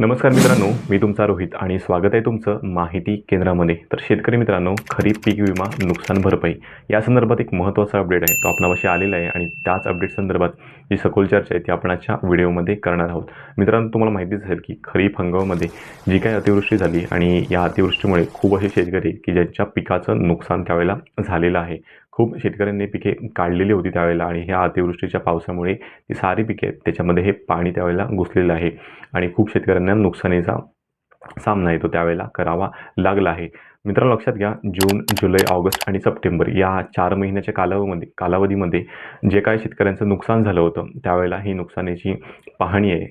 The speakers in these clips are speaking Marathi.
नमस्कार मित्रांनो मी तुमचा रोहित आणि स्वागत आहे तुमचं माहिती केंद्रामध्ये. तर शेतकरी मित्रांनो खरीप पीक विमा नुकसान भरपाई या संदर्भात एक महत्त्वाचा अपडेट आहे. तो आपणापाशी आलेला आहे आणि त्याच अपडेट संदर्भात जी सखोल चर्चा आहे ती आपण आजच्या व्हिडिओमध्ये करणार आहोत. मित्रांनो तुम्हाला माहितीच असेल की खरीप हंगामामध्ये जी काही अतिवृष्टी झाली आणि या अतिवृष्टीमुळे खूप असे शेतकरी की ज्यांच्या पिकाचं नुकसान त्यावेळेला झालेलं आहे. खूप शेतकऱ्यांनी पिके काढलेली होती त्यावेळेला आणि ह्या अतिवृष्टीच्या पावसामुळे ती सारी पिके आहेत त्याच्यामध्ये हे पाणी त्यावेळेला घुसलेलं आहे. आणि खूप शेतकऱ्यांना नुकसानीचा सामना येतो त्यावेळेला करावा लागला आहे. मित्रांनो लक्षात घ्या जून जुलै ऑगस्ट आणि सप्टेंबर या चार महिन्याच्या कालावधीमध्ये कालावधीमध्ये जे काय शेतकऱ्यांचं नुकसान झालं होतं त्यावेळेला ही नुकसानीची पाहणी आहे.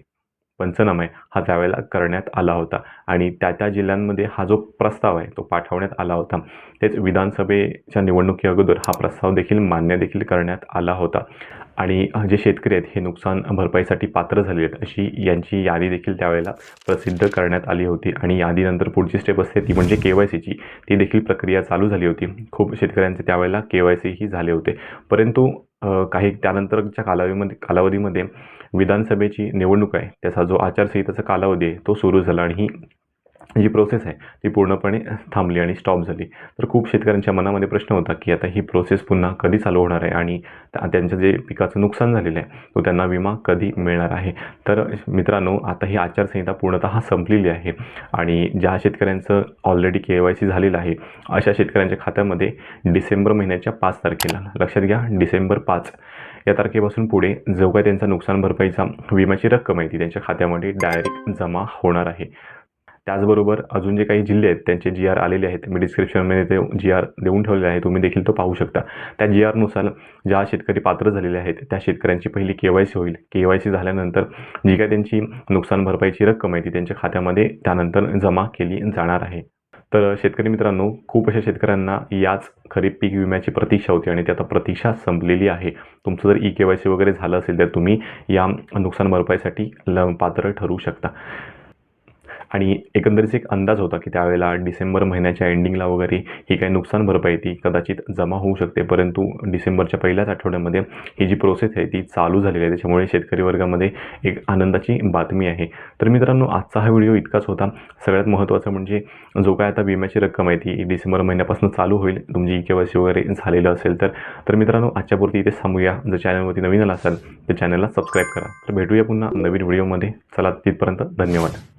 पंचनामे हा त्यावेळेला करण्यात आला होता. आणि त्या त्या जिल्ह्यांमध्ये हा जो प्रस्ताव आहे तो पाठवण्यात आला होता. तेच विधानसभेच्या निवडणुकी अगोदर हा प्रस्ताव देखील मान्य देखील करण्यात आला होता. आणि जे शेतकरी आहेत हे नुकसान भरपाईसाठी पात्र झाले आहेत अशी यांची यादी देखील त्यावेळेला प्रसिद्ध करण्यात आली होती. आणि यादीनंतर पुढची स्टेप असते ती म्हणजे के वाय सीची. ती देखील प्रक्रिया चालू झाली होती. खूप शेतकऱ्यांचे त्यावेळेला के वाय सीही झाले होते. परंतु काही त्यानंतरच्या कालावधीमध्ये कालावधीमध्ये विधानसभेची निवडणूक आहे त्याचा जो आचारसंहितेचा कालावधी आहे तो सुरू झाला आणि ही जी प्रोसेस आहे ती पूर्णपणे थांबली आणि स्टॉप झाली. तर खूप शेतकऱ्यांच्या मनामध्ये प्रश्न होता की आता ही प्रोसेस पुन्हा कधी चालू होणार आहे आणि त्यांचं जे पिकाचं नुकसान झालेलं आहे तो त्यांना विमा कधी मिळणार आहे? तर मित्रांनो आता ही आचारसंहिता पूर्णतः संपलेली आहे आणि ज्या शेतकऱ्यांचं ऑलरेडी के वाय सी झालेलं आहे अशा शेतकऱ्यांच्या खात्यामध्ये डिसेंबर महिन्याच्या पाच तारखेला लक्षात घ्या डिसेंबर पाच. या तारखेपासून पुढे जो काही त्यांचा नुकसान भरपाईचा विम्याची रक्कम आहे ती त्यांच्या खात्यामध्ये डायरेक्ट जमा होणार आहे. त्याचबरोबर अजून जे काही जिल्हे आहेत त्यांचे जी आर आलेले आहेत मी डिस्क्रिप्शनमध्ये ते जी आर देऊन ठेवलेले आहे तुम्ही देखील तो पाहू शकता. त्या जी आरनुसार ज्या शेतकरी पात्र झालेले आहेत त्या शेतकऱ्यांची पहिली के वाय सी होईल. के वाय सी झाल्यानंतर जी काय त्यांची नुकसान भरपाईची रक्कम आहे ती त्यांच्या खात्यामध्ये त्यानंतर जमा केली जाणार आहे. तर शेतकरी मित्रांनो खूप अशा शेतकऱ्यांना याच खरीप पीक विम्याची प्रतीक्षा होती आणि ती आता प्रतीक्षा संपलेली आहे. तुमचं जर ई के वाय सी वगैरे झालं असेल तर तुम्ही या नुकसान भरपाईसाठी ल पात्र ठरू शकता. आणि एकंदरीत एक अंदाज होता की त्यावेळेला डिसेंबर महिन्याच्या एंडिंगला वगैरे ही काही नुकसान भरपाई ती कदाचित जमा होऊ शकते. परंतु डिसेंबरच्या पहिल्याच आठवड्यामध्ये ही जी प्रोसेस आहे ती चालू झालेली आहे. त्याच्यामुळे शेतकरी वर्गामध्ये एक आनंदाची बातमी आहे. तर मित्रांनो आजचा हा व्हिडिओ इतकाच होता. सगळ्यात महत्त्वाचं म्हणजे जो काय आता विम्याची रक्कम आहे ती डिसेंबर महिन्यापासून चालू होईल. तुमची ई के वाय सी वगैरे झालेलं असेल तर. तर मित्रांनो आजच्यापुरती इथे थांबूया. जर चॅनलवरती नवीन आला असाल तर चॅनलला सबस्क्राईब करा. तर भेटूया पुन्हा नवीन व्हिडिओमध्ये. चला तिथपर्यंत धन्यवाद.